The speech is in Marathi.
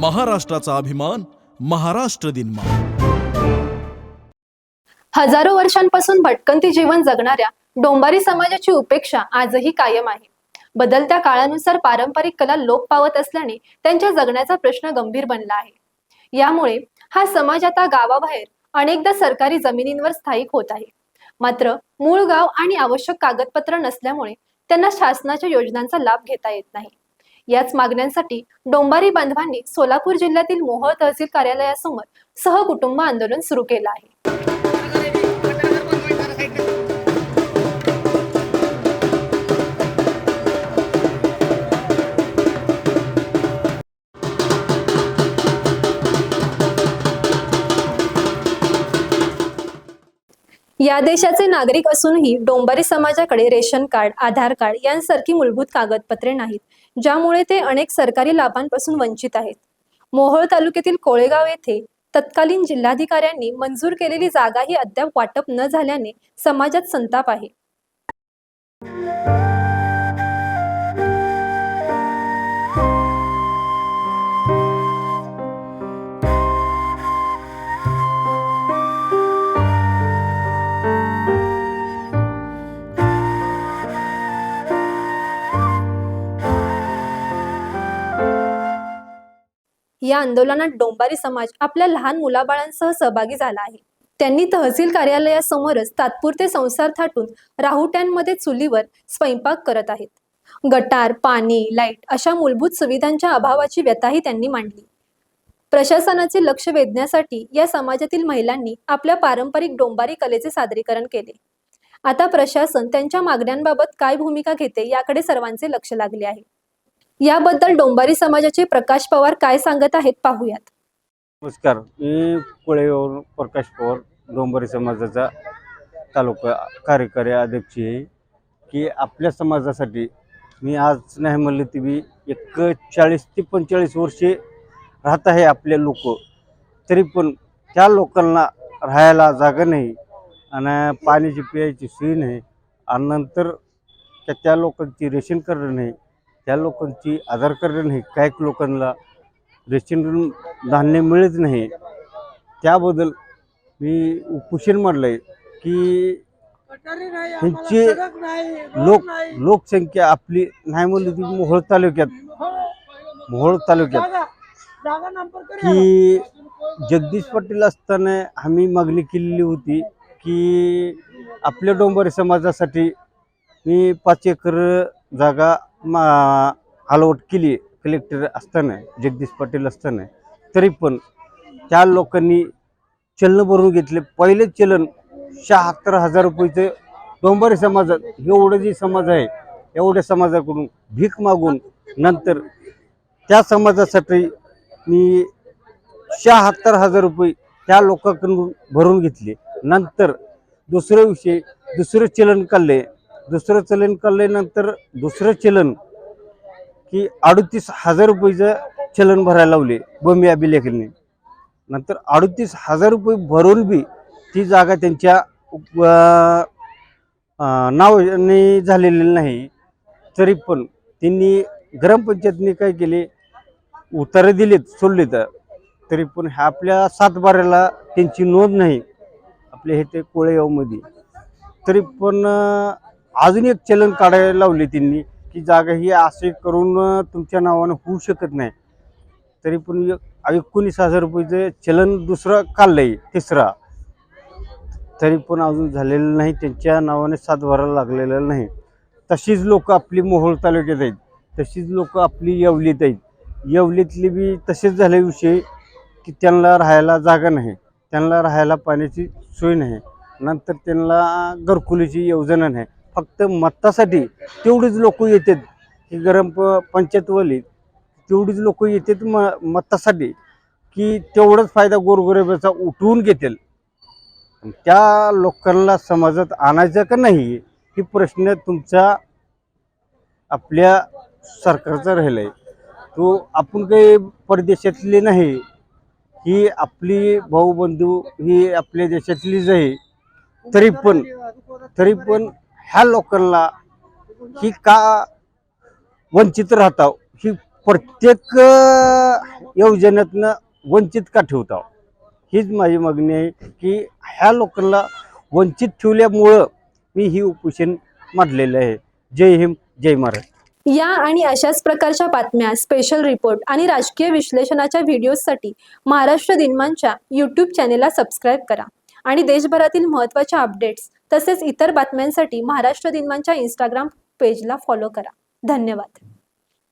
महाराष्ट्राचा अभिमान महाराष्ट्र दिन हजारो वर्षांपासून भटकंती जीवन जगणाऱ्या डोंबारी समाजाची उपेक्षा आजही कायम आहे. बदलत्या काळानुसार पारंपरिक कला लोप पावत असल्याने त्यांच्या जगण्याचा प्रश्न गंभीर बनला आहे. यामुळे हा समाज आता गावाबाहेर अनेकदा सरकारी जमिनींवर स्थायिक होत आहे. मात्र मूळ गाव आणि आवश्यक कागदपत्र नसल्यामुळे त्यांना शासनाच्या योजनांचा लाभ घेता येत नाही. याच मागण्यांसाठी डोंबारी बांधवांनी सोलापूर जिल्ह्यातील मोहोळ तहसील कार्यालयासमोर सहकुटुंब आंदोलन सुरू केलं आहे. या देशाचे नागरिक असूनही डोंबारी समाजाकडे रेशन कार्ड आधार कार्ड यांसारखी मूलभूत कागदपत्रे नाहीत ज्यामुळे ते अनेक सरकारी लाभांपासून वंचित आहेत. मोहोळ तालुक्यातील कोळेगाव येथे तत्कालीन जिल्हाधिकाऱ्यांनी मंजूर केलेली जागाही अद्याप वाटप न झाल्याने समाजात संताप आहे. या आंदोलनात डोंबारी समाज आपल्या लहान मुलाबाळांसह सहभागी झाला आहे. त्यांनी तहसील कार्यालयासमोरच तात्पुरते संसार थाटून राहुट्यांमध्ये चुलीवर स्वयंपाक करत आहेत. गटार पाणी लाइट अशा मूलभूत सुविधांच्या अभावाची व्यथाही त्यांनी मांडली. प्रशासनाचे लक्ष वेधण्यासाठी या समाजातील महिलांनी आपल्या पारंपरिक डोंबारी कलेचे सादरीकरण केले. आता प्रशासन त्यांच्या मागण्यांबाबत काय भूमिका घेते याकडे सर्वांचे लक्ष लागले आहे. याबद्दल डोंबारी समाजाचे प्रकाश पवार काय सांगत आहेत पाहूयात. नमस्कार मी कुळे प्रकाश पवार डोंबारी समाजाचा तालुका कार्यकारी अध्यक्ष आहे. की आपल्या समाजासाठी मी आज नाही म्हणलं ती मी एक चाळीस ते पंचेचाळीस वर्षे राहत आहे आपले लोक. तरी पण त्या लोकांना राहायला जागा नाही आणि पाण्याची प्यायची सोय नाही. आणि नंतर त्या त्या लोकांची रेशन कार्ड नाही. त्या लोकांची आधार कार्ड नाही. काही लोकांना रेशन धान्य मिळत नाही. त्याबद्दल मी उपोषण मांडलं आहे की ह्यांची लोक लोकसंख्या आपली नाही म्हणली ती मोहोळ तालुक्यात. मोहोळ तालुक्यात की जगदीश पाटील असताना आम्ही मागणी केलेली होती की आपल्या डोंबारी समाजासाठी मी पाच एकर जागा मा अलॉट केली कलेक्टर असताना जगदीश पाटील असताना तरी पण त्या लोकांनी चलन भरून घेतले. पहिले चलन शहात्तर हजार रुपयेचं डोंबारी समाजात एवढं जे समाज आहे एवढ्या समाजाकडून भीक मागून नंतर त्या समाजासाठी मी शहात्तर हजार रुपये त्या लोकांकडून भरून घेतले. नंतर दुसऱ्या विषय दुसरं चलन काढले. दुसरं चलन काढल्यानंतर दुसरं चलन की अडतीस हजार रुपयेचं चलन भरायला लावले बंबे अभिलेखने. नंतर अडतीस हजार रुपये भरून बी ती जागा त्यांच्या नावाने झालेली नाही. तरी पण त्यांनी ग्रामपंचायतने काय केले? उतारे दिलेत सोडले तर तरी पण ह्या आपल्या सातबाऱ्याला त्यांची नोंद नाही. आपल्या हे ते कोळेगावमध्ये. तरी पण अजून एक चलन काढायला लावले त्यांनी की जागा ही असे करून तुमच्या नावानं होऊ शकत नाही. तरी पण एक- एकोणीस हजार रुपयेचं चलन दुसरं काढलंय तिसरा. तरी पण अजून झालेलं नाही त्यांच्या नावाने सातबारा लागलेलं नाही. तशीच लोक आपली मोहोळ तालुक्यात आहेत तशीच लोक आपली येवलीत आहेत. येवलीतली बी तसेच झाले विषय की त्यांना राहायला जागा नाही त्यांना राहायला पाण्याची सोय नाही नंतर त्यांना घरकुलीची योजना नाही. फक्त मतासाठी तेवढीच लोक येतात. ही गरम प पंचायतवाली तेवढीच लोक येतात म मतासाठी की तेवढाच फायदा गोरगरिबाचा उठवून घेतील. त्या लोकांना समाजात आणायचं का नाही ही प्रश्न तुमचा आपल्या सरकारचा राहिला आहे तो आपण काही परदेशातले नाही ही आपली भाऊबंधू ही आपल्या देशातलीच आहे. तरी पण तरी पण ह्या लोकांना ही का वंचित राहताव? ही प्रत्येक योजनेतनं वंचित का ठेवताव? हीच माझी मागणी आहे की ह्या लोकांना वंचित ठेवल्यामुळं मी ही उपोषण मांडलेलं आहे. जय हिंद जय महाराज या आणि अशाच प्रकारच्या बातम्या स्पेशल रिपोर्ट आणि राजकीय विश्लेषणाच्या व्हिडिओजसाठी महाराष्ट्र दिनमानच्या यूट्यूब चॅनेलला सबस्क्राईब करा. आणि देशभरातील महत्त्वाच्या अपडेट्स तसेच इतर बातम्यांसाठी महाराष्ट्र दिनमानच्या इंस्टाग्राम पेजला फॉलो करा. धन्यवाद.